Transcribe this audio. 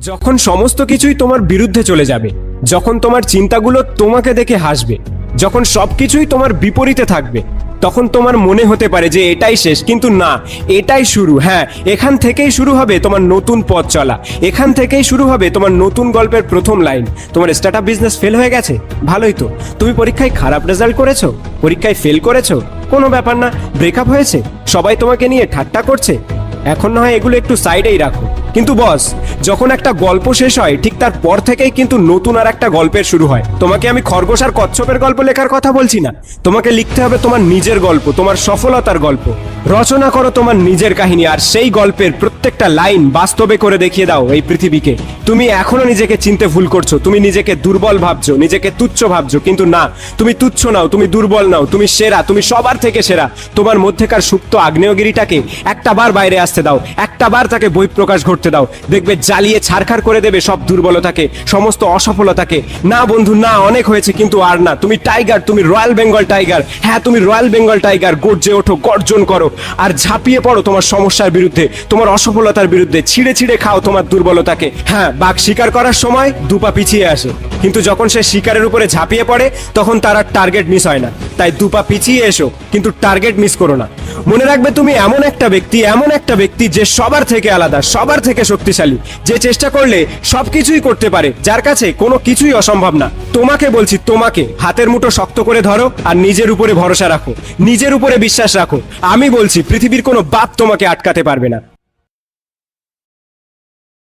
যখন সমস্ত কিছুই তোমার বিরুদ্ধে চলে যাবে, যখন তোমার চিন্তাগুলো তোমাকে দেখে হাসবে, যখন সবকিছুই তোমার বিপরীতে থাকবে, তখন তোমার মনে হতে পারে যে এটাই শেষ, কিন্তু না, এটাই শুরু। হ্যাঁ এখান থেকেই শুরু হবে তোমার নতুন পথ চলা। এখান থেকেই শুরু হবে তোমার নতুন গল্পের প্রথম লাইন। তোমার স্টার্ট বিজনেস ফেল হয়ে গেছে? ভালোই তো। তুমি পরীক্ষায় খারাপ রেজাল্ট করেছ? পরীক্ষায় ফেল করেছ? কোনো ব্যাপার না। ব্রেকআপ হয়েছে? সবাই তোমাকে নিয়ে ঠাট্টা করছে? এখন না হয় এগুলো একটু সাইডেই রাখো। কিন্তু বস, যখন একটা গল্প শেষ হয়, ঠিক তার পর থেকেই কিন্তু নতুন আর একটা গল্পের শুরু হয়। তোমাকে আমি খরগোশ আর কচ্ছপের গল্প লেখার কথা বলছি না। তোমাকে লিখতে হবে তোমার নিজের গল্প, তোমার সফলতার গল্প। রচনা করো তোমার নিজের কাহিনী, আর সেই গল্পের প্রত্যেকটা লাইন বাস্তবে করে দেখিয়ে দাও এই পৃথিবীকে। তুমি এখনও নিজেকে চিনতে ভুল করছ, তুমি নিজেকে দুর্বল ভাবছ, নিজেকে তুচ্ছ ভাবছ, কিন্তু না, তুমি তুচ্ছ নাও, তুমি দুর্বল নাও, তুমি সেরা, তুমি সবার থেকে সেরা। তোমার মধ্যেকার সুপ্ত আগ্নেয়গিরিটাকে একটা বার বাইরে আসতে দাও, একটা বার তাকে বহিঃপ্রকাশ ঘটতে দাও। দেখবে জ্বালিয়ে ছারখার করে দেবে সব দুর্বলতাকে, সমস্ত অসফলতাকে। না বন্ধু, না, অনেক হয়েছে, কিন্তু আর না। তুমি টাইগার, তুমি রয়্যাল বেঙ্গল টাইগার। হ্যাঁ তুমি রয়্যাল বেঙ্গল টাইগার, গর্জে ওঠো, গর্জন করো। আর ঝাঁপিয়ে পড়ো তোমার সমস্যার বিরুদ্ধে, তোমার অসফলতার বিরুদ্ধে, ছিঁড়ে ছিঁড়ে খাও তোমার দুর্বলতাকে। হ্যাঁ বাঘ শিকার করার সময় দুপা পিছিয়ে আসে, কিন্তু যখন সে শিকারের উপরে ঝাঁপিয়ে পড়ে, তখন তার আর টার্গেট মিস হয় না। তাই দুপা পিছিয়ে এসো, কিন্তু টার্গেট মিস করো না। মনে রাখবে তুমি এমন একটা ব্যক্তি, এমন একটা ব্যক্তি যে সবার থেকে আলাদা, সবার থেকে শক্তিশালী, যে চেষ্টা করলে সবকিছুই করতে পারে, যার কাছে কোনো কিছুই অসম্ভব না। তোমাকে বলছি, তোমাকে। হাতের মুঠো শক্ত করে ধরো আর নিজের উপরে ভরসা রাখো, নিজের উপরে বিশ্বাস রাখো। আমি বলছি, পৃথিবীর কোনো বাপ তোমাকে আটকাতে পারবে না।